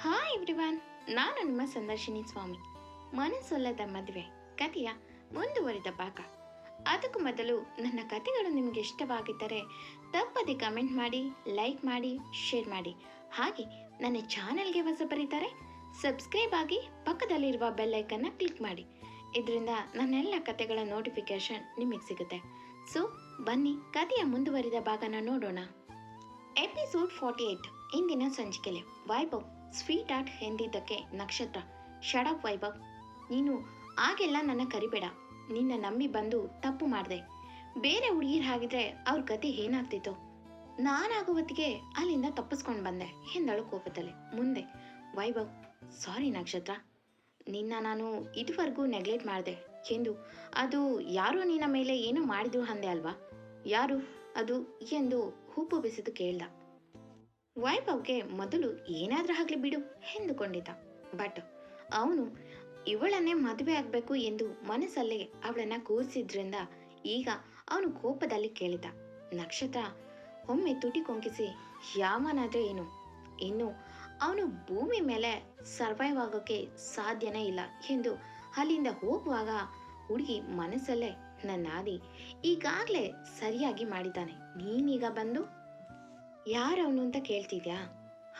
Hi everyone ನಾನು ನಿಮ್ಮ ಸಂದರ್ಶಿನಿ ಸ್ವಾಮಿ. ಮನಸ್ಸೊಲ್ಲದ ಮದುವೆ, ಕಥೆಯ ಮುಂದುವರಿದ ಭಾಗ. ಅದಕ್ಕೂ ಮೊದಲು ನನ್ನ ಕಥೆಗಳು ನಿಮಗೆ ಇಷ್ಟವಾಗಿದ್ದರೆ ತಪ್ಪದೆ ಕಮೆಂಟ್ ಮಾಡಿ ಲೈಕ್ ಮಾಡಿ ಶೇರ್ ಮಾಡಿ. ಹಾಗೆ ನನ್ನ ಚಾನೆಲ್ಗೆ ಹೊಸ ಬರೀತಾರೆ ಸಬ್ಸ್ಕ್ರೈಬ್ ಆಗಿ ಪಕ್ಕದಲ್ಲಿರುವ ಬೆಲ್ ಐಕನ್ನ ಕ್ಲಿಕ್ ಮಾಡಿ. ಇದರಿಂದ ನನ್ನೆಲ್ಲ ಕಥೆಗಳ ನೋಟಿಫಿಕೇಶನ್ ನಿಮಗೆ ಸಿಗುತ್ತೆ. ಸೊ ಬನ್ನಿ ಕಥೆಯ ಮುಂದುವರಿದ ಭಾಗನ ನೋಡೋಣ. ಎಪಿಸೋಡ್ ಫಾರ್ಟಿ ಏಟ್ ಇಂದಿನ ಸಂಚಿಕೆಲೆ. ವೈಭವ್. ಸ್ವೀಟ್ ಆರ್ಟ್ ಎಂದಿದ್ದಕ್ಕೆ ನಕ್ಷತ್ರ ಶಡಪ್ ವೈಭವ್. ನೀನು ಆಗೆಲ್ಲ ನನ್ನ ಕರಿಬೇಡ. ನಿನ್ನ ನಂಬಿ ಬಂದು ತಪ್ಪು ಮಾಡಿದೆ. ಬೇರೆ ಹುಡುಗಿರ್ ಹಾಗಿದ್ರೆ ಅವ್ರ ಗತಿ ಏನಾಗ್ತಿತ್ತು? ನಾನಾಗೋ ಹೊತ್ತಿಗೆ ಅಲ್ಲಿಂದ ತಪ್ಪಿಸ್ಕೊಂಡು ಬಂದೆ, ಎಂದಳು ಕೋಪದಲ್ಲಿ. ಮುಂದೆ, ವೈಭವ್ ಸಾರಿ ನಕ್ಷತ್ರ. ನಿನ್ನ ನಾನು ಇದುವರೆಗೂ ನೆಗ್ಲೆಕ್ಟ್ ಮಾಡಿದೆ. ಎಂದು, ಅದು ಯಾರೋ ನಿನ್ನ ಮೇಲೆ ಏನೋ ಮಾಡಿದ್ರು ಅಂದೆ ಅಲ್ವಾ? ಯಾರು ಅದು? ಎಂದು ಹೂಪು ಬಿಸಿದು ಕೇಳ್ದ. ವೈಭವ್ಗೆ ಮೊದಲು ಏನಾದ್ರೂ ಆಗ್ಲಿ ಬಿಡು ಎಂದುಕೊಂಡಿದ್ದ. ಬಟ್ ಅವನು, ಇವಳನ್ನೇ ಮದುವೆ ಆಗ್ಬೇಕು ಎಂದು ಮನಸ್ಸಲ್ಲೇ ಅವಳನ್ನ ಕೂರಿಸಿದ್ರಿಂದ ಈಗ ಅವನು ಕೋಪದಲ್ಲಿ ಕೇಳಿದ. ನಕ್ಷತ್ರ, ಒಮ್ಮೆ ತುಟಿ ಕೊಂಕಿಸಿ, ಯಾವನಾದ್ರೆ ಏನು? ಇನ್ನು ಅವನು ಭೂಮಿ ಮೇಲೆ ಸರ್ವೈವ್ ಆಗೋಕೆ ಸಾಧ್ಯನೇ ಇಲ್ಲ ಎಂದು ಅಲ್ಲಿಂದ ಹೋಗುವಾಗ ಹುಡುಗಿ ಮನಸ್ಸಲ್ಲೇ ನನ್ನಾದಿ ಈಗಾಗಲೇ ಸರಿಯಾಗಿ ಮಾಡಿದ್ದಾನೆ. ನೀನೀಗ ಬಂದು ಯಾರವನು ಅಂತ ಕೇಳ್ತಿದ್ಯಾ?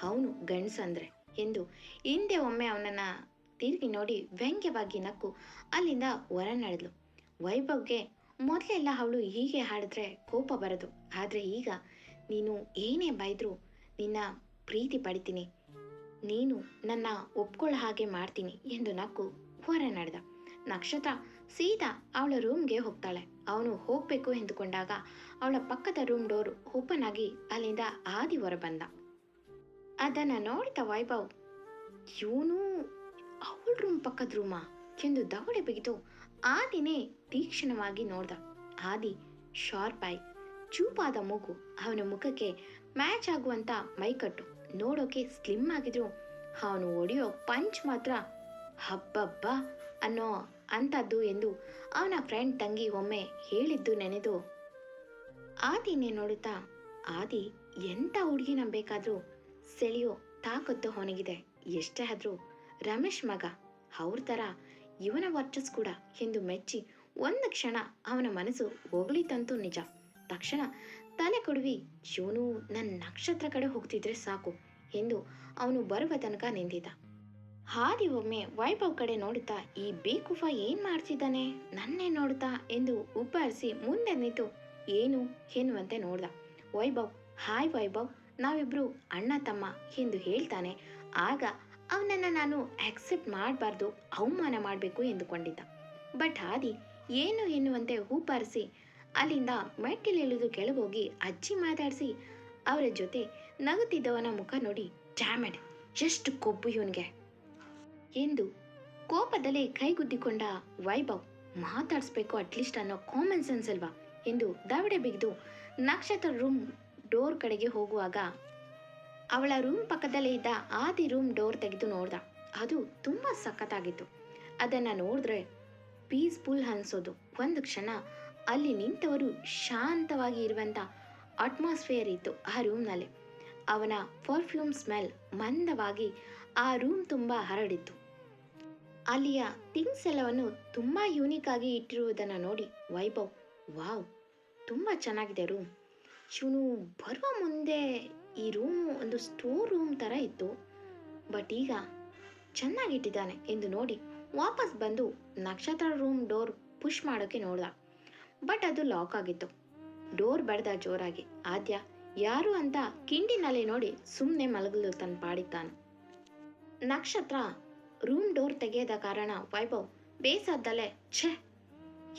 ಅವನು ಗಂಡಸಂದ್ರೆ ಎಂದು ಹಿಂದೆ ಒಮ್ಮೆ ಅವನನ್ನ ತಿರುಗಿ ನೋಡಿ ವ್ಯಂಗ್ಯವಾಗಿ ನಕ್ಕು. ಅಲ್ಲಿಂದ ಹೊರ ನಡೆದ್ಲು. ವೈಭವ್ಗೆ ಮೊದಲೆಲ್ಲ ಅವಳು ಹೀಗೆ ಹಾಡಿದ್ರೆ ಕೋಪ ಬರೋದು. ಆದರೆ ಈಗ ನೀನು ಏನೇ ಬೈದ್ರು ನಿನ್ನ ಪ್ರೀತಿ ಪಡಿತೀನಿ. ನೀನು ನನ್ನ ಒಪ್ಕೊಳ್ಳೋ ಹಾಗೆ ಮಾಡ್ತೀನಿ ಎಂದು ನಕ್ಕು ಹೊರ ನಡೆದ. ನಕ್ಷತ್ರ ಸೀದಾ ಅವಳ ರೂಮ್ಗೆ ಹೋಗ್ತಾಳೆ. ಅವನು ಹೋಗಬೇಕು ಎಂದುಕೊಂಡಾಗ ಅವಳ ಪಕ್ಕದ ರೂಮ್ ಡೋರ್ ಓಪನ್ ಆಗಿ ಅಲ್ಲಿಂದ ಆದಿ ಹೊರ ಬಂದ ಅದನ್ನ ನೋಡಿದ ವೈಭವ್, ಇವನು ಅವಳ ರೂಮ್ ಪಕ್ಕದ ರೂಮಾ ಎಂದು ದವಡೆ ಬಿಗಿದು ಆದಿನೇ ತೀಕ್ಷ್ಣವಾಗಿ ನೋಡ್ದ. ಆದಿ ಶಾರ್ಪ್ ಆಯ್ ಚೂಪಾದ ಮೂಗು ಅವನ ಮುಖಕ್ಕೆ ಮ್ಯಾಚ್ ಆಗುವಂತ ಮೈಕಟ್ಟು ನೋಡೋಕೆ ಸ್ಲಿಮ್ ಆಗಿದ್ರು. ಅವನು ಹೊಡೆಯೋ ಪಂಚ್ ಮಾತ್ರ ಹಬ್ಬಬ್ಬ ಅನ್ನೋ ಅಂಥದ್ದು ಎಂದು ಅವನ ಫ್ರೆಂಡ್ ತಂಗಿ ಒಮ್ಮೆ ಹೇಳಿದ್ದು ನೆನೆದು ಆದಿನೇ ನೋಡುತ್ತಾ? ಆದಿ ಎಂಥ ಹುಡುಗಿನ ಬೇಕಾದರೂ ಸೆಳೆಯೋ ತಾಕತ್ತು ಅವನಿಗಿದೆ. ಎಷ್ಟೇ ಆದ್ರೂ ರಮೇಶ್ ಮಗ, ಅವ್ರ ಥರ ಇವನ ವರ್ಚಸ್ ಕೂಡ ಎಂದು ಮೆಚ್ಚಿ ಒಂದು ಕ್ಷಣ ಅವನ ಮನಸ್ಸು ಹೊಗಳಿತಂತೂ ನಿಜ. ತಕ್ಷಣ ತಲೆ ಕೊಡುವಿ, ಶಿವನು ನನ್ನ ನಕ್ಷತ್ರ ಕಡೆ ಹೋಗ್ತಿದ್ರೆ ಸಾಕು ಎಂದು ಅವನು ಬರುವ ತನಕ ನಿಂತಿದ್ದ. ಹಾದಿ ಒಮ್ಮೆ ವೈಭವ್ ಕಡೆ ನೋಡುತ್ತಾ ಈ ಬೇಕುಫ ಏನ್ ಮಾಡ್ತಿದ್ದಾನೆ? ನನ್ನೇ ನೋಡುತ್ತಾ ಎಂದು ಉಬ್ಬರಿಸಿ ಮುಂದೆ ನಿಂತು, ಏನು ಎನ್ನುವಂತೆ ನೋಡ್ದ. ವೈಭವ್, ಹಾಯ್ ವೈಭವ್, ನಾವಿಬ್ರು ಅಣ್ಣ, ತಮ್ಮ ಎಂದು ಹೇಳ್ತಾನೆ. ಆಗ ಅವನನ್ನ ನಾನು ಆಕ್ಸೆಪ್ಟ್ ಮಾಡಬಾರ್ದು, ಅವಮಾನ ಮಾಡಬೇಕು ಎಂದುಕೊಂಡಿದ್ದ. ಬಟ್ ಹಾದಿ, ಏನು ಎನ್ನುವಂತೆ ಹೂಪಾರಿಸಿ ಅಲ್ಲಿಂದ ಮೆಟ್ಟಿಲಿಳಿದು ಕೆಳಗೋಗಿ ಅಜ್ಜಿ ಮಾತಾಡಿಸಿ, ಅವರ ಜೊತೆ ನಗುತ್ತಿದ್ದವನ ಮುಖ ನೋಡಿ ಡ್ಯಾಮೆಡ್ ಎಷ್ಟು ಕೊಬ್ಬು ಇವನಿಗೆ. ಎಂದು ಕೋಪದಲ್ಲೇ ಕೈಗುದ್ದಿಕೊಂಡ ವೈಭವ್ ಮಾತಾಡಿಸ್ಬೇಕು ಅಟ್ಲೀಸ್ಟ್ ಅನ್ನೋ ಕಾಮನ್ ಸೆನ್ಸ್ ಅಲ್ವಾ ಎಂದು ದಾವಡೆ ಬಿಗಿದು ನಕ್ಷತ್ರ ರೂಮ್ ಡೋರ್ ಕಡೆಗೆ ಹೋಗುವಾಗ ಅವಳ ರೂಮ್ ಪಕ್ಕದಲ್ಲೇ ಇದ್ದ ಆದಿ ರೂಮ್ ಡೋರ್ ತೆಗೆದು ನೋಡ್ದ. ಅದು ತುಂಬಾ ಸಖತ್ತಾಗಿತ್ತು. ಅದನ್ನ ನೋಡಿದ್ರೆ ಪೀಸ್ಫುಲ್ ಅನ್ಸೋದು. ಒಂದು ಕ್ಷಣ ಅಲ್ಲಿ ನಿಂತವರು ಶಾಂತವಾಗಿ ಇರುವಂತ ಅಟ್ಮಾಸ್ಫಿಯರ್ ಇತ್ತು ಆ ರೂಮ್ನಲ್ಲಿ ಅವನ ಪರ್ಫ್ಯೂಮ್ ಸ್ಮೆಲ್ ಮಂದವಾಗಿ ಆ ರೂಮ್ ತುಂಬ ಹರಡಿತ್ತು. ಅಲ್ಲಿಯ ಥಿಂಗ್ಸ್ ಎಲ್ಲವನ್ನು ತುಂಬ ಯೂನಿಕ್ ಆಗಿ ಇಟ್ಟಿರುವುದನ್ನು ನೋಡಿ ವೈಭವ್. ವಾವ್! ತುಂಬ ಚೆನ್ನಾಗಿದೆ ರೂಮ್ ಶಿವನು ಬರುವ ಮುಂದೆ ಈ ರೂಮ್ ಒಂದು ಸ್ಟೋರ್ ರೂಮ್ ಥರ ಇತ್ತು. ಬಟ್ ಈಗ ಚೆನ್ನಾಗಿಟ್ಟಿದ್ದಾನೆ ಎಂದು ನೋಡಿ ವಾಪಸ್ ಬಂದು ನಕ್ಷತ್ರ ರೂಮ್ ಡೋರ್ ಪುಷ್ ಮಾಡೋಕ್ಕೆ ನೋಡ್ದ. ಬಟ್ ಅದು ಲಾಕ್ ಆಗಿತ್ತು. ಡೋರ್ ಬಡ್ದ ಜೋರಾಗಿ. ಆದ್ಯ ಯಾರು ಅಂತ ಕಿಂಡಿನಲ್ಲಿ ನೋಡಿ ಸುಮ್ಮನೆ ಮಲಗಲು ತನ್ನ ಪಾಡಿದ್ದಾನೆ. ನಕ್ಷತ್ರ ರೂಮ್ ಡೋರ್ ತೆಗೆಯದ ಕಾರಣ ವೈಭವ್ ಬೇಸಾದ್ದಲೇ ಛೆ,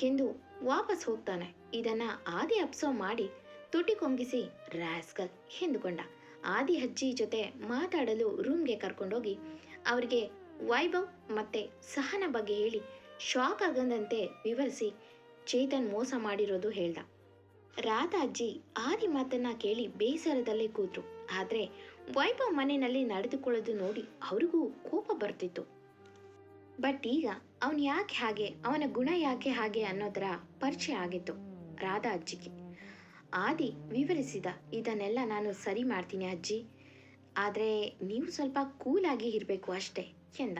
ಎಂದು ವಾಪಸ್ ಹೋಗ್ತಾನೆ. ಇದನ್ನ ಆದಿ ಅಪ್ಸೋ ಮಾಡಿ ತುಟಿ ಕೊಂಗಿಸಿ ರ್ಯಾಸ್ಕಲ್ ಎಂದುಕೊಂಡ. ಆದಿ ಅಜ್ಜಿ ಜೊತೆ ಮಾತಾಡಲು ರೂಮ್ಗೆ ಕರ್ಕೊಂಡೋಗಿ ಅವರಿಗೆ ವೈಭವ್ ಮತ್ತೆ ಸಹನ ಬಗ್ಗೆ ಹೇಳಿ ಶಾಕ್ ಆಗದಂತೆ ವಿವರಿಸಿ, ಚೇತನ್ ಮೋಸ ಮಾಡಿರೋದು ಹೇಳ್ದ. ರಾಧಾ ಅಜ್ಜಿ ಆದಿ ಮಾತನ್ನ ಕೇಳಿ ಬೇಸರದಲ್ಲೇ ಕೂತರು ಆದ್ರೆ ವೈಭವ್ ಮನೆಯಲ್ಲಿ ನಡೆದುಕೊಳ್ಳೋದು ನೋಡಿ ಅವ್ರಿಗೂ ಕೋಪ ಬರ್ತಿತ್ತು. ಬಟ್ ಈಗ ಅವನು ಯಾಕೆ ಹಾಗೆ, ಅವನ ಗುಣ ಯಾಕೆ ಹಾಗೆ ಅನ್ನೋದರ ಪರಿಚಯ ಆಗಿತ್ತು ರಾಧಾ ಅಜ್ಜಿಗೆ ಆದಿ ವಿವರಿಸಿದ, ಇದನ್ನೆಲ್ಲ ನಾನು ಸರಿ ಮಾಡ್ತೀನಿ ಅಜ್ಜಿ. ಆದರೆ ನೀವು ಸ್ವಲ್ಪ ಕೂಲಾಗಿ ಇರಬೇಕು ಅಷ್ಟೇ, ಎಂದ.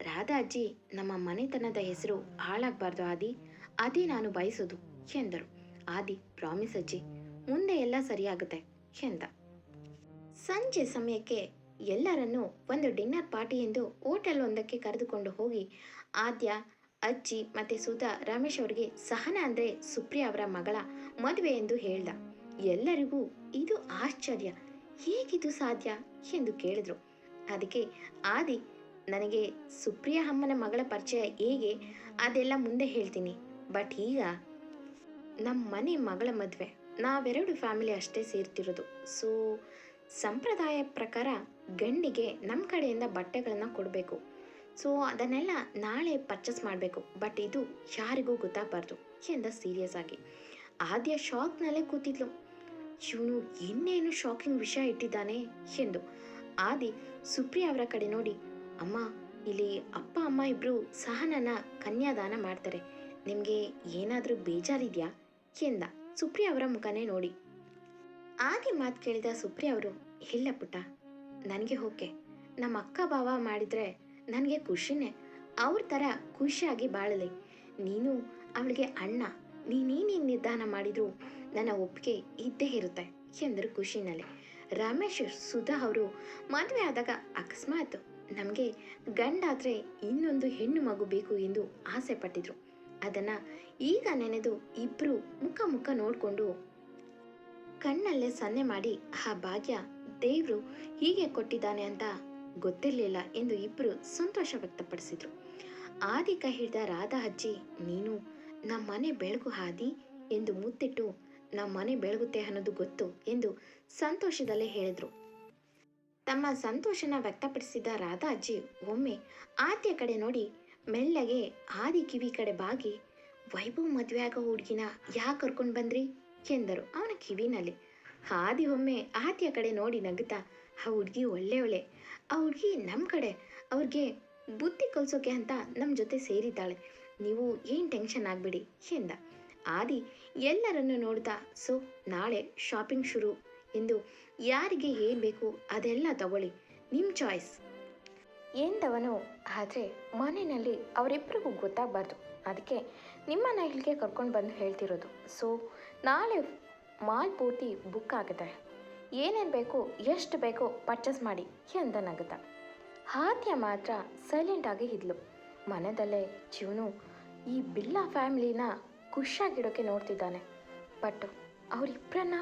ರಾಧಾ ಅಜ್ಜಿ ನಮ್ಮ ಮನೆತನದ ಹೆಸರು ಹಾಳಾಗಬಾರ್ದು ಆದಿ. ಅದೇ ನಾನು ಬಯಸೋದು, ಎಂದರು. ಆದಿ, ಪ್ರಾಮಿಸ್ ಅಜ್ಜಿ, ಮುಂದೆ ಎಲ್ಲ ಸರಿಯಾಗುತ್ತೆ ಎಂದ. ಸಂಜೆ ಸಮಯಕ್ಕೆ ಎಲ್ಲರನ್ನು ಒಂದು ಡಿನ್ನರ್ ಪಾರ್ಟಿ ಎಂದು ಹೋಟೆಲ್ ಒಂದಕ್ಕೆ ಕರೆದುಕೊಂಡು ಹೋಗಿ ಆದ್ಯ, ಅಜ್ಜಿ ಮತ್ತೆ ಸುಧಾ, ರಮೇಶ್ ಅವರಿಗೆ ಸಹನ ಅಂದ್ರೆ ಸುಪ್ರಿಯಾ ಅವರ ಮಗಳ ಮದುವೆ ಎಂದು ಹೇಳ್ದ. ಎಲ್ಲರಿಗೂ ಇದು ಆಶ್ಚರ್ಯ. ಹೇಗಿದು ಸಾಧ್ಯ ಎಂದು ಕೇಳಿದ್ರು. ಅದಕ್ಕೆ ಆದಿ, ನನಗೆ ಸುಪ್ರಿಯಾ ಅಮ್ಮನ ಮಗಳ ಪರಿಚಯ ಹೇಗೆ? ಅದೆಲ್ಲ ಮುಂದೆ ಹೇಳ್ತೀನಿ. ಬಟ್ ಈಗ ನಮ್ಮ ಮನೆ ಮಗಳ ಮದುವೆ. ನಾವೆರಡು ಫ್ಯಾಮಿಲಿ ಅಷ್ಟೇ ಸೇರ್ತಿರೋದು. ಸೊ, ಸಂಪ್ರದಾಯ ಪ್ರಕಾರ ಗಂಡಿಗೆ ನಮ್ಮ ಕಡೆಯಿಂದ ಬಟ್ಟೆಗಳನ್ನು ಕೊಡಬೇಕು. ಸೊ, ಅದನ್ನೆಲ್ಲ ನಾಳೆ ಪರ್ಚೇಸ್ ಮಾಡಬೇಕು. ಬಟ್ ಇದು ಯಾರಿಗೂ ಗೊತ್ತಾಗಬಾರ್ದು. ಎಂದ ಸೀರಿಯಸ್ ಆಗಿ. ಆದ್ಯ ಶಾಕ್ನಲ್ಲೇ ಕೂತಿದ್ಲು. ಇವನು ಇನ್ನೇನು ಶಾಕಿಂಗ್ ವಿಷಯ ಇಟ್ಟಿದ್ದಾನೆ ಎಂದು. ಆದಿ, ಸುಪ್ರಿಯಾ ಅವರ ಕಡೆ ನೋಡಿ, ಅಮ್ಮ, ಇಲ್ಲಿ ಅಪ್ಪ, ಅಮ್ಮ ಇಬ್ರು ಸಹನನ, ಕನ್ಯಾದಾನ ಮಾಡ್ತಾರೆ. ನಿಮಗೆ ಏನಾದರೂ ಬೇಜಾರಿದೆಯಾ? ಎಂದ ಸುಪ್ರಿಯ ಅವರ ಮುಖನೇ ನೋಡಿ. ಆಗಿ ಮಾತು ಕೇಳಿದ ಸುಪ್ರಿಯ ಅವರು, ಇಲ್ಲ ಪುಟ್ಟ, ನನಗೆ ಓಕೆ ನಮ್ಮ ಅಕ್ಕ ಭಾವ ಮಾಡಿದರೆ ನನಗೆ ಖುಷಿನೇ. ಅವ್ರ ಥರ ಖುಷಿಯಾಗಿ ಬಾಳಲಿ. ನೀನು ಅವಳಿಗೆ ಅಣ್ಣ, ನೀನೇನೇನು ನಿರ್ಧಾರ ಮಾಡಿದ್ರು ನನ್ನ ಒಪ್ಪಿಗೆ ಇದ್ದೇ ಇರುತ್ತೆ ಎಂದರು ಖುಷಿನಲ್ಲಿ. ರಮೇಶ್, ಸುಧಾ ಅವರು ಮದುವೆ ಆದಾಗ ಅಕಸ್ಮಾತ್ ನಮಗೆ ಗಂಡಾದರೆ ಇನ್ನೊಂದು ಹೆಣ್ಣು ಮಗು ಬೇಕು ಎಂದು ಆಸೆ ಪಟ್ಟಿದ್ರು. ಅದನ್ನು ಈಗ ನೆನೆದು ಇಬ್ಬರು ಮುಖ ಮುಖ ನೋಡಿಕೊಂಡು ಕಣ್ಣಲ್ಲೇ ಸನ್ನೆ ಮಾಡಿ, ಆ ಭಾಗ್ಯ, ದೇವ್ರು ಹೀಗೆ ಕೊಟ್ಟಿದ್ದಾನೆ ಅಂತ ಗೊತ್ತಿರಲಿಲ್ಲ ಎಂದು ಇಬ್ಬರು ಸಂತೋಷ ವ್ಯಕ್ತಪಡಿಸಿದ್ರು. ಆದಿಕ ಹಿಡಿದ ರಾಧಾ ಅಜ್ಜಿ, ನೀನು ನಮ್ಮ ಮನೆ ಬೆಳಗು ಹಾದಿ ಎಂದು ಮುತ್ತಿಟ್ಟು ನಮ್ಮ ಮನೆ ಬೆಳಗುತ್ತೆ ಅನ್ನೋದು ಗೊತ್ತು ಎಂದು ಸಂತೋಷದಲ್ಲೇ ಹೇಳಿದ್ರು. ತಮ್ಮ ಸಂತೋಷನ ವ್ಯಕ್ತಪಡಿಸಿದ ರಾಧಾ ಅಜ್ಜಿ, ಒಮ್ಮೆ ಆದ್ಯ ಕಡೆ ನೋಡಿ ಮೆಲ್ಲಗೆ ಆದಿ ಕಿವಿ ಕಡೆ ಬಾಗಿ, ವೈಭವ್ ಮದುವೆ ಆಗೋ ಹುಡುಗಿನ ಯಾಕೆ ಕರ್ಕೊಂಡು ಬಂದ್ರಿ? ಎಂದರು ಅವನ ಕಿವಿನಲ್ಲಿ. ಆದಿ ಒಮ್ಮೆ ಆದಿಯ ಕಡೆ ನೋಡಿ ನಗುತ್ತಾ, ಆ ಹುಡುಗಿ ಒಳ್ಳೆ ಆ ಹುಡುಗಿ ನಮ್ಮ ಕಡೆ. ಅವ್ರಿಗೆ ಬುದ್ಧಿ ಕಲಿಸೋಕೆ ಅಂತ ನಮ್ಮ ಜೊತೆ ಸೇರಿದ್ದಾಳೆ. ನೀವು ಏನು ಟೆನ್ಷನ್ ಆಗಬೇಡಿ? ಎಂದ. ಆದಿ ಎಲ್ಲರನ್ನು ನೋಡ್ತಾ, ಸೊ, ನಾಳೆ ಶಾಪಿಂಗ್ ಶುರು. ಎಂದು ಯಾರಿಗೆ ಏನು ಬೇಕು ಅದೆಲ್ಲ ತಗೊಳ್ಳಿ. ನಿಮ್ಮ ಚಾಯ್ಸ್. ಎಂದವನು. ಆದರೆ ಮನೆಯಲ್ಲಿ ಅವರಿಬ್ಬರಿಗೂ ಗೊತ್ತಾಗಬಾರ್ದು. ಅದಕ್ಕೆ ನಿಮ್ಮ ಇಲ್ಲಿಗೆ ಕರ್ಕೊಂಡು ಬಂದು ಹೇಳ್ತಿರೋದು. ಸೊ, ನಾಳೆ ಮಾಲ್ ಪೂರ್ತಿ ಬುಕ್ ಆಗುತ್ತೆ. ಏನೇನು ಬೇಕು, ಎಷ್ಟು ಬೇಕೋ ಪರ್ಚೇಸ್ ಮಾಡಿ ಎಂದನಾಗುತ್ತ ಆದ್ಯ ಮಾತ್ರ ಸೈಲೆಂಟಾಗಿ ಇದ್ಲು. ಮನೆಯಲ್ಲೇ ಜೀವನು ಈ ಬಿಲ್ಲಾ ಫ್ಯಾಮಿಲಿನ ಖುಷಿಯಾಗಿಡೋಕೆ ನೋಡ್ತಿದ್ದಾನೆ. ಬಟ್ ಅವರಿಬ್ಬರನ್ನ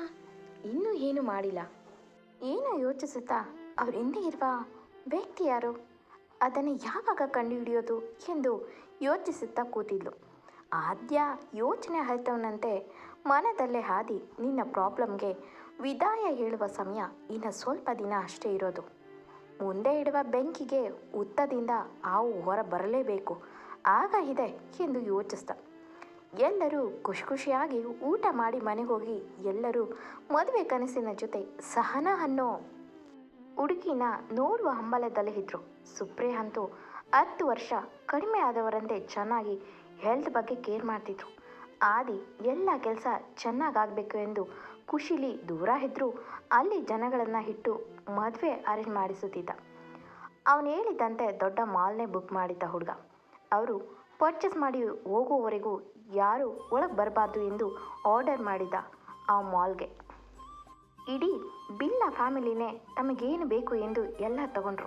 ಇನ್ನೂ ಏನು ಮಾಡಿಲ್ಲ. ಏನೋ ಯೋಚಿಸುತ್ತಾ ಅವ್ರ ಹಿಂದೆ ಇರುವ ವ್ಯಕ್ತಿ ಯಾರು? ಅದನ್ನು ಯಾವಾಗ ಕಂಡುಹಿಡಿಯೋದು ಎಂದು ಯೋಚಿಸುತ್ತಾ ಕೂತಿದ್ಲು. ಆದ್ಯ ಯೋಚನೆ ಆಯ್ತವನಂತೆ ಮನದಲ್ಲೇ ಹಾದಿ, ನಿನ್ನ ಪ್ರಾಬ್ಲಮ್ಗೆ ವಿದಾಯ ಹೇಳುವ ಸಮಯ ಇನ್ನು ಸ್ವಲ್ಪ ದಿನ ಅಷ್ಟೇ ಇರೋದು. ಮುಂದೆ ಇಡುವ ಬೆಂಕಿಗೆ ಉತ್ತದಿಂದ ಹಾವು ಹೊರ ಬರಲೇಬೇಕು, ಆಗ ಇದೆ ಎಂದು ಯೋಚಿಸ್ದ. ಎಲ್ಲರೂ ಖುಷಿ ಖುಷಿಯಾಗಿ ಊಟ ಮಾಡಿ ಮನೆಗೆ ಹೋಗಿ ಎಲ್ಲರೂ ಮದುವೆ ಕನಸಿನ ಜೊತೆ ಸಹನ ಅನ್ನೋ ಹುಡುಗಿನ ನೋಡುವ ಹಂಬಲದಲ್ಲೇ ಇದ್ರು. ಸುಪ್ರೆ ಅಂತೂ ಹತ್ತು ವರ್ಷ ಕಡಿಮೆ ಆದವರಂತೆ ಚೆನ್ನಾಗಿ ಹೆಲ್ತ್ ಬಗ್ಗೆ ಕೇರ್ ಮಾಡ್ತಿದ್ರು. ಆದಿ ಎಲ್ಲ ಕೆಲಸ ಚೆನ್ನಾಗಾಗಬೇಕು ಎಂದು ಖುಷಿಲಿ ದೂರ ಇದ್ದರೂ ಅಲ್ಲಿ ಜನಗಳನ್ನು ಇಟ್ಟು ಮದುವೆ ಅರೇಂಜ್ ಮಾಡಿಸುತ್ತಿದ್ದ. ಅವನು ಹೇಳಿದಂತೆ ದೊಡ್ಡ ಮಾಲ್ನೇ ಬುಕ್ ಮಾಡಿದ್ದ ಹುಡುಗ. ಅವರು ಪರ್ಚೇಸ್ ಮಾಡಿ ಹೋಗುವವರೆಗೂ ಯಾರು ಒಳಗೆ ಬರಬಾರ್ದು ಎಂದು ಆರ್ಡರ್ ಮಾಡಿದ ಆ ಮಾಲ್ಗೆ ಇಡೀ ಬಿಲ್ಲ ಫ್ಯಾಮಿಲಿನೇ ತಮಗೇನು ಬೇಕು ಎಂದು ಎಲ್ಲ ತಗೊಂಡ್ರು.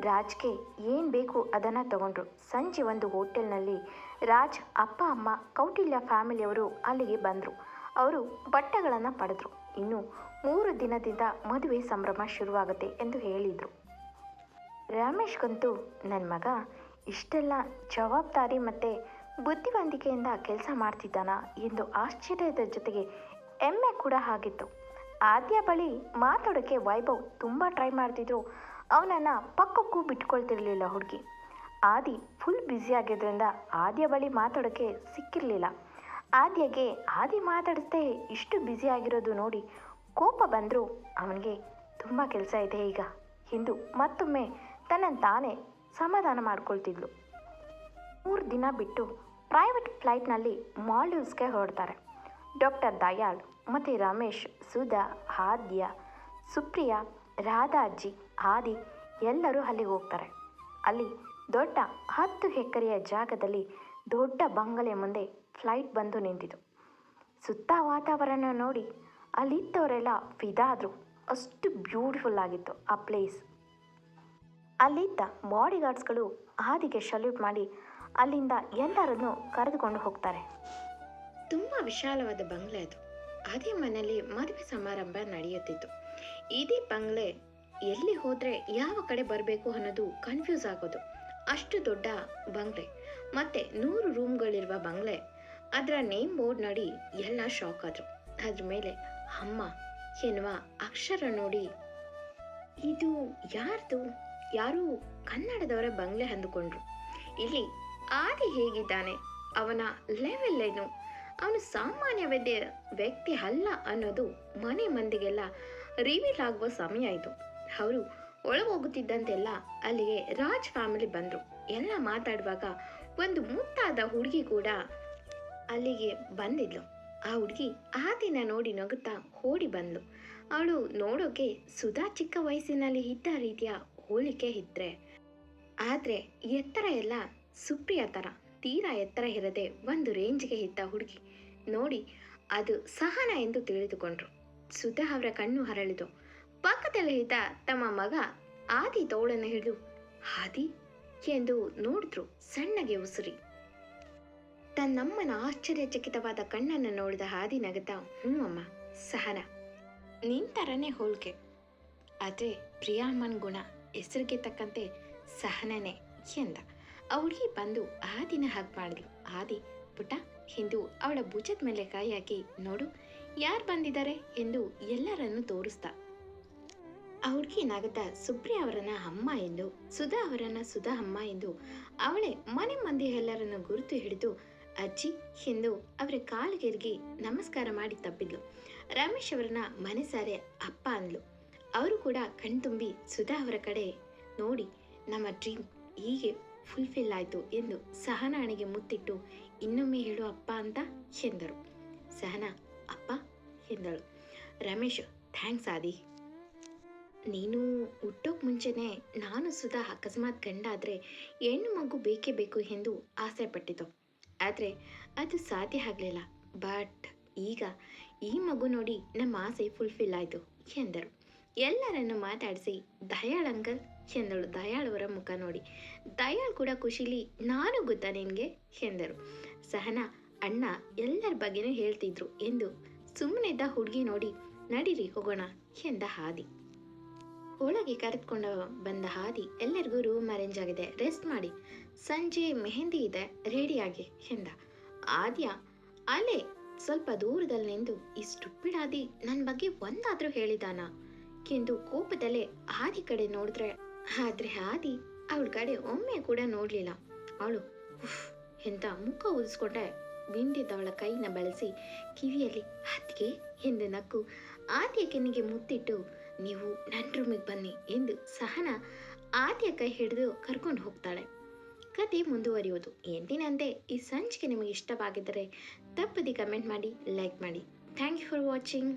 ರಾಜ್ಗೆ ಏನು ಬೇಕು ಅದನ್ನು ತಗೊಂಡ್ರು. ಸಂಜೆ ಒಂದು ಹೋಟೆಲ್ನಲ್ಲಿ ರಾಜ್, ಅಪ್ಪ, ಅಮ್ಮ, ಕೌಟಿಲ್ಯ ಫ್ಯಾಮಿಲಿಯವರು ಅಲ್ಲಿಗೆ ಬಂದರು. ಅವರು ಬಟ್ಟೆಗಳನ್ನು ಪಡೆದ್ರು. ಇನ್ನು ಮೂರು ದಿನದಿಂದ ಮದುವೆ ಸಂಭ್ರಮ ಶುರುವಾಗುತ್ತೆ ಎಂದು ಹೇಳಿದರು. ರಮೇಶ್ಗಂತೂ ನನ್ನ ಮಗ ಇಷ್ಟೆಲ್ಲ ಜವಾಬ್ದಾರಿ ಮತ್ತು ಬುದ್ಧಿವಂತಿಕೆಯಿಂದ ಕೆಲಸ ಮಾಡ್ತಿದ್ದಾನ? ಎಂದು ಆಶ್ಚರ್ಯದ ಜೊತೆಗೆ ಹೆಮ್ಮೆ ಕೂಡ ಆಗಿತ್ತು ಆದ್ಯ ಬಳಿ ಮಾತಾಡೋಕ್ಕೆ ವೈಭವ್ ತುಂಬ ಟ್ರೈ ಮಾಡ್ತಿದ್ರು. ಅವನನ್ನು ಪಕ್ಕಕ್ಕೂ ಬಿಟ್ಕೊಳ್ತಿರ್ಲಿಲ್ಲ ಹುಡುಗಿ. ಆದಿ ಫುಲ್ ಬ್ಯುಸಿ ಆಗಿದ್ದರಿಂದ ಆದ್ಯ ಬಳಿ ಮಾತಾಡೋಕ್ಕೆ ಸಿಕ್ಕಿರಲಿಲ್ಲ. ಆದ್ಯಗೆ ಆದಿ ಮಾತಾಡಿಸ್ದೆ ಇಷ್ಟು ಬ್ಯುಸಿ ಆಗಿರೋದು ನೋಡಿ ಕೋಪ ಬಂದರೂ. ಅವನಿಗೆ ತುಂಬ ಕೆಲಸ ಇದೆ ಈಗ. ಎಂದು ಮತ್ತೊಮ್ಮೆ ತನ್ನನ್ನು ತಾನೇ ಸಮಾಧಾನ ಮಾಡ್ಕೊಳ್ತಿದ್ಲು. ಮೂರು ದಿನ ಬಿಟ್ಟು ಪ್ರೈವೇಟ್ ಫ್ಲೈಟ್ನಲ್ಲಿ ಮಾಲ್ಡೀವ್ಸ್ಗೆ ಹೊರಡ್ತಾರೆ. ಡಾಕ್ಟರ್ ದಯಾಳ್, ಮತ್ತು ರಮೇಶ್, ಸುಧಾ, ಆದ್ಯ, ಸುಪ್ರಿಯಾ, ರಾಧಾಜಿ ಆದಿ ಎಲ್ಲರೂ ಅಲ್ಲಿಗೆ ಹೋಗ್ತಾರೆ. ಅಲ್ಲಿ ದೊಡ್ಡ ಹತ್ತು ಎಕರೆಯ ಜಾಗದಲ್ಲಿ ದೊಡ್ಡ ಬಂಗಲೆ ಮುಂದೆ ಫ್ಲೈಟ್ ಬಂದು ನಿಂತಿತು. ಸುತ್ತ ವಾತಾವರಣ ನೋಡಿ ಅಲ್ಲಿದ್ದವರೆಲ್ಲ ಫಿದಾ ಆದರು ಅಷ್ಟು ಬ್ಯೂಟಿಫುಲ್ ಆಗಿತ್ತು ಆ ಪ್ಲೇಸ್. ಅಲ್ಲಿದ್ದ ಬಾಡಿಗಾರ್ಡ್ಸ್ಗಳು ಆದಿಗೆ ಸಲ್ಯೂಟ್ ಮಾಡಿ ಅಲ್ಲಿಂದ ಎಲ್ಲರನ್ನು ಕರೆದುಕೊಂಡು ಹೋಗ್ತಾರೆ. ತುಂಬ ವಿಶಾಲವಾದ ಬಂಗ್ಲೆ ಅದು. ಅದೇ ಮನೆಯಲ್ಲಿ ಮದುವೆ ಸಮಾರಂಭ ನಡೆಯುತ್ತಿತ್ತು. ಇದೇ ಬಂಗ್ಲೆ ಎಲ್ಲಿ ಹೋದ್ರೆ ಯಾವ ಕಡೆ ಬರಬೇಕು ಅನ್ನೋದು ಕನ್ಫ್ಯೂಸ್ ಆಗೋದು. ಅಷ್ಟು ದೊಡ್ಡ ಬಂಗ್ಲೆ. ಮತ್ತೆ ನೂರು ರೂಮ್ಗಳಿರುವ ಬಂಗ್ಲೆ. ಅದರ ನೇಮ್ ಬೋರ್ಡ್ ನೋಡಿ ಎಲ್ಲ ಶಾಕ್ ಆದ್ರು. ಅದ್ರ ಮೇಲೆ, ಅಮ್ಮ, ಎನ್ನುವ ಅಕ್ಷರ ನೋಡಿ. ಇದು ಯಾರ್ದು? ಯಾರು ಕನ್ನಡದವರ ಬಂಗ್ಲೆ ಅಂದುಕೊಂಡ್ರು. ಇಲ್ಲಿ ಆದಿ ಹೇಗಿದ್ದಾನೆ? ಅವನ ಲೆವೆಲ್ ಏನು? ಅವನು ಸಾಮಾನ್ಯ ವ್ಯಕ್ತಿ ಅಲ್ಲ ಅನ್ನೋದು ಮನೆ ಮಂದಿಗೆಲ್ಲ ರಿವೀಲ್ ಆಗುವ ಸಮಯ ಇದು ಅವರು ಒಳಗೋಗುತ್ತಿದ್ದಂತೆಲ್ಲ ಅಲ್ಲಿಗೆ ರಾಜ್ ಫ್ಯಾಮಿಲಿ ಬಂದರು. ಎಲ್ಲ ಮಾತಾಡುವಾಗ ಒಂದು ಮುತ್ತಾದ ಹುಡುಗಿ ಕೂಡ ಅಲ್ಲಿಗೆ ಬಂದಿದ್ಲು. ಆ ಹುಡುಗಿ ಆ ದಿನ ನೋಡಿ ನಗುತ್ತಾ ಓಡಿ ಬಂದ್ಲು. ಅವಳು ನೋಡೋಕೆ ಸುಧಾ ಚಿಕ್ಕ ವಯಸ್ಸಿನಲ್ಲಿ ಇದ್ದ ರೀತಿಯ ಹೋಲಿಕೆ ಇದ್ರೆ. ಆದರೆ ಎತ್ತರ ಎಲ್ಲ ಸುಪ್ರಿಯ ಥರ ತೀರಾ ಎತ್ತರ ಇರದೆ ಒಂದು ರೇಂಜ್ಗೆ ಇದ್ದ ಹುಡುಗಿ. ನೋಡಿ ಅದು ಸಹನ ಎಂದು ತಿಳಿದುಕೊಂಡ್ರು. ಸುಧಾ ಅವರ ಕಣ್ಣು ಹರಳಿದು ಪಕ್ಕದಲ್ಲಿ ಇದ್ದ ತಮ್ಮ ಮಗ ಆದಿ ತೋಳನ್ನು ಹಿಡಿದು ಹಾದಿ ಎಂದು ನೋಡಿದ್ರು ಸಣ್ಣಗೆ ಉಸಿರಿ. ತನ್ನಮ್ಮನ ಆಶ್ಚರ್ಯಚಕಿತವಾದ ಕಣ್ಣನ್ನು ನೋಡಿದ ಹಾದಿ ನಗತಾ ಹ್ಞೂ ಅಮ್ಮ, ಸಹನ. ನಿಂತರನೇ ಹೋಲ್ಕೆ ಆದರೆ ಪ್ರಿಯಾಮನ್ ಗುಣ, ಹೆಸರಿಗೆ ತಕ್ಕಂತೆ ಸಹನನೇ ಎಂದ. ಅವಳಿಗೆ ಬಂದು ಆದಿನ ಹಾಗೆ ಮಾಡಿದ್ಲು. ಆದಿ ಪುಟ್ಟ ಎಂದು ಅವಳ ಭುಜದ ಮೇಲೆ ಕೈ ಹಾಕಿ ನೋಡು, ಯಾರು ಬಂದಿದ್ದಾರೆ? ಎಂದು ಎಲ್ಲರನ್ನು ತೋರಿಸ್ದ ಆ ಹುಡುಗಿ ನಗದ ಸುಪ್ರಿಯ ಅವರನ್ನ ಅಮ್ಮ ಎಂದು, ಸುಧಾ ಅವರನ್ನ ಸುಧಾ ಅಮ್ಮ ಎಂದು ಅವಳೆ ಮನೆ ಮಂದಿ ಎಲ್ಲರನ್ನು ಗುರುತು ಹಿಡಿದು, ಅಜ್ಜಿ ಎಂದು ಅವರ ಕಾಲಿಗೆರ್ಗಿ ನಮಸ್ಕಾರ ಮಾಡಿ ತಪ್ಪಿದ್ಲು. ರಮೇಶ್ ಅವರನ್ನ ಮನಸಾರೆ ಅಪ್ಪ ಅಂದ್ಲು. ಅವರು ಕೂಡ ಕಣ್ತುಂಬಿ ಸುಧಾ ಅವರ ಕಡೆ, ನೋಡಿ, ನಮ್ಮ ಡ್ರೀಮ್ ಹೀಗೆ ಫುಲ್ಫಿಲ್ ಆಯಿತು ಎಂದು ಸಹನಾಣಿಗೆ ಮುತ್ತಿಟ್ಟು ಇನ್ನೊಮ್ಮೆ ಹೇಳು ಅಪ್ಪ ಅಂತ ಎಂದರು. ಸಹನಾ, ಅಪ್ಪ ಎಂದಳು. ರಮೇಶ್, ಥ್ಯಾಂಕ್ಸ್ ಆದಿ. ನೀನು ಹುಟ್ಟೋಕ್ ಮುಂಚೆನೆ ನಾನು ಸುಧಾ ಅಕಸ್ಮಾತ್ ಗಂಡ ಆದರೆ ಹೆಣ್ಣು ಮಗು ಬೇಕೇ ಬೇಕು ಎಂದು ಆಸೆ ಪಟ್ಟಿತು ಆದರೆ ಅದು ಸಾಧ್ಯ ಆಗಲಿಲ್ಲ. ಬಟ್ ಈಗ ಈ ಮಗು ನೋಡಿ ನಮ್ಮ ಆಸೆ ಫುಲ್ಫಿಲ್ ಆಯಿತು ಎಂದರು. ಎಲ್ಲರನ್ನು ಮಾತಾಡಿಸಿ ದಯಾಳ್ ಅಂಕಲ್ ಎಂದಳು. ದಯಾಳ್ ಮುಖ ನೋಡಿ. ದಯಾಳ್ ಕೂಡ ಖುಷಿಲಿ, ನಾನು ಗೊತ್ತಾ ನಿನಗೆ? ಎಂದರು. ಸಹನಾ, ಅಣ್ಣ ಎಲ್ಲರ ಬಗ್ಗೆನೂ ಹೇಳ್ತಿದ್ರು ಎಂದು ಸುಮ್ಮನಿದ್ದ ಹುಡುಗಿ ನೋಡಿ, ನಡೀರಿ ಹೋಗೋಣ ಎಂದ ಹಾದಿ. ಒಳಗೆ ಕರೆದುಕೊಂಡು ಬಂದ ಹಾದಿ ಎಲ್ಲರಿಗೂ ರೂಮ್ ಅರೇಂಜ್ ಆಗಿದೆ ರೆಸ್ಟ್ ಮಾಡಿ. ಸಂಜೆ ಮೆಹಂದಿ ಇದೆ ರೆಡಿಯಾಗಿ ಎಂದ. ಆದ್ಯ, ಅಲೆ, ಸ್ವಲ್ಪ ದೂರದಲ್ಲಿ ನಿಂತು ಈ ಸ್ಟುಪ್ಪಿಡಾದಿ ನನ್ನ ಬಗ್ಗೆ ಒಂದಾದ್ರೂ ಹೇಳಿದಾನ ಎಂದು ಕೋಪದಲ್ಲೇ ಆದಿ ಕಡೆ ನೋಡಿದ್ರೆ, ಆದ್ರೆ ಆದಿ ಅವಳ ಕಡೆ ಒಮ್ಮೆ ಕೂಡ ನೋಡ್ಲಿಲ್ಲ. ಅವಳು ಎಂತ ಮುಖ ಉದಿಸ್ಕೊಂಡೆ ಬಿಂದಿದ್ದವಳ ಕೈನ ಬಳಸಿ ಕಿವಿಯಲ್ಲಿ ಹತ್ತಿಗೆ ಎಂದು ನಕ್ಕು. ಆತಿಯ ಕೆನ್ನಿಗೆ ಮುತ್ತಿಟ್ಟು, ನೀವು ನನ್ನ ರೂಮಿಗೆ ಬನ್ನಿ ಎಂದು ಸಹನ ಆದ್ಯ ಕೈ ಹಿಡಿದು ಕರ್ಕೊಂಡು ಹೋಗ್ತಾಳೆ. ಕತೆ ಮುಂದುವರಿಯೋದು ಎಂದಿನಂತೆ ಈ ಸಂಚಿಕೆ ನಿಮಗೆ ಇಷ್ಟವಾಗಿದ್ದರೆ ತಪ್ಪದೆ ಕಮೆಂಟ್ ಮಾಡಿ ಲೈಕ್ ಮಾಡಿ. Thank you for watching